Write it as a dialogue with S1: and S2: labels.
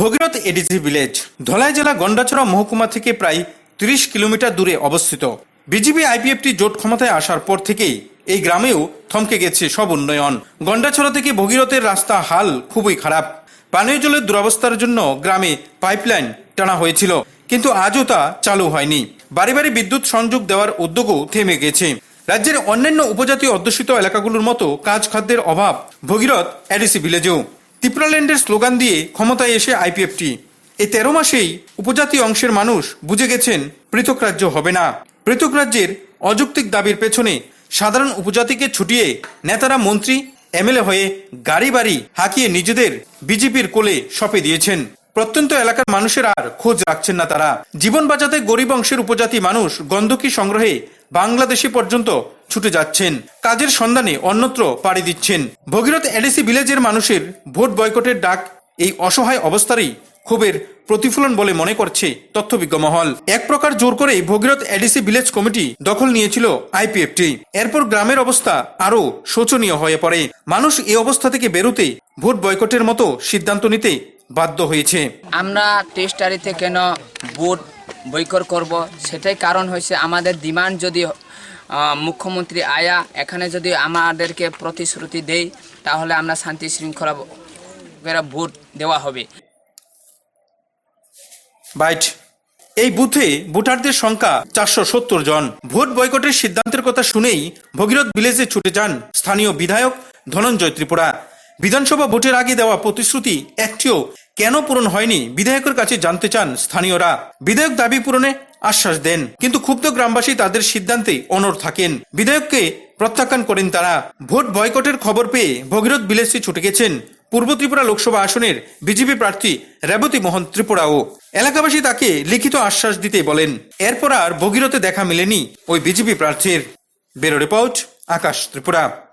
S1: Bhagirath ADC village, Dhalai জেলা গন্ডাছড়া মহকুমা থেকে প্রায় তিরিশ কিলোমিটার দূরে অবস্থিত। বিজেপি আইপিএফটি জোট ক্ষমতায় আসার পর থেকেই এই গ্রামেও থমকে গেছে সব উন্নয়ন। গন্ডাছড়া থেকে ভগীরথের রাস্তা হাল খুবই খারাপ। পানীয় জলের দুরবস্থার জন্য গ্রামে পাইপলাইন টানা হয়েছিল, কিন্তু আজও তা চালু হয়নি। বাড়ি বাড়ি বিদ্যুৎ সংযোগ দেওয়ার উদ্যোগও থেমে গেছে। রাজ্যের অন্যান্য উপজাতি অধ্যুষিত এলাকাগুলোর মতো কাজ খাদ্যের অভাব ভগীরথ এডিসি ভিলেজেও। ত্রিপুরাল্যান্ডের স্লোগান দিয়ে ক্ষমতায় এসে আইপিএফটি। এই তেরো মাসেই উপজাতি অংশের মানুষ বুঝে গেছেন, পৃথক রাজ্য হবে না। পৃথক রাজ্যের অযৌক্তিক দাবির পেছনে সাধারণ উপজাতিকে ছুটিয়ে নেতারা মন্ত্রী, এমএলএ হয়ে গাড়ি বাড়ি হাঁকিয়ে নিজেদের বিজেপির কোলে সপে দিয়েছেন। প্রত্যন্ত এলাকার মানুষের আর খোঁজ রাখছেন না তারা। জীবন বাঁচাতে গরিব অংশের উপজাতি মানুষ গন্ধকি সংগ্রহে বাংলাদেশে পর্যন্ত ছুটে যাচ্ছেন। কাজের সন্ধানে অন্যত্র পাড়ি দিচ্ছেন। ভগীরথ এডিসি ভিলেজের মানুষের ভোট বয়কটের ডাক এই অসহায় অবস্থারই ক্ষোভের প্রতিফলন বলে মনে করছে তথ্যবিজ্ঞ মহল। এক প্রকার জোর করেই ভগীরথ এডিসি ভিলেজ কমিটি দখল নিয়েছিল আইপিএফটি। এরপর গ্রামের অবস্থা আরও শোচনীয় হয়ে পড়ে। মানুষ এই অবস্থা থেকে বেরোতে ভোট বয়কটের মতো সিদ্ধান্ত নিতে বাধ্য হয়েছে।
S2: আমরা টেস্টারিতে কেন ভোট বৈকর করব? সেটাই কারণ হয়েছে, আমাদের ডিমান্ড যদি মুখ্যমন্ত্রী আয়া, এখানে যদি আমাদেরকে প্রতিশ্রুতি দেয় তাহলে আমরা শান্তি শৃঙ্খলা ভোট দেওয়া হবে।
S1: বাইট, এই বুথে ভোটারদের সংখ্যা চারশো সত্তর জন। ভোট বয়কটের সিদ্ধান্তের কথা শুনেই ভগীরথ ভিলেজে ছুটে যান স্থানীয় বিধায়ক ধনঞ্জয় ত্রিপুরা। বিধানসভা ভোটের আগে দেওয়া প্রতিশ্রুতি একটিও কেন পূরণ হয়নি, বিধায়কের কাছে জানতে চান স্থানীয়রা। বিধায়ক দাবি পূরণে আশ্বাস দেন। কিন্তু ক্ষুব্ধ গ্রামবাসী তাদের সিদ্ধান্তে অনড় থাকেন। বিধায়ককে প্রত্যাখ্যান করেন তারা। ভোট বয়কটের খবর পেয়ে ভগীরথ ভিলেজে ছুটে গেছেন। পূর্ব ত্রিপুরা লোকসভা আসনের বিজেপি প্রার্থী রেবতী মোহন ত্রিপুরাও। এলাকাবাসী তাকে লিখিত আশ্বাস দিতে বলেন। এরপর আর ভগীরথে দেখা মেলেনি ওই বিজেপি প্রার্থীর। বেরো রিপোর্ট, আকাশ ত্রিপুরা।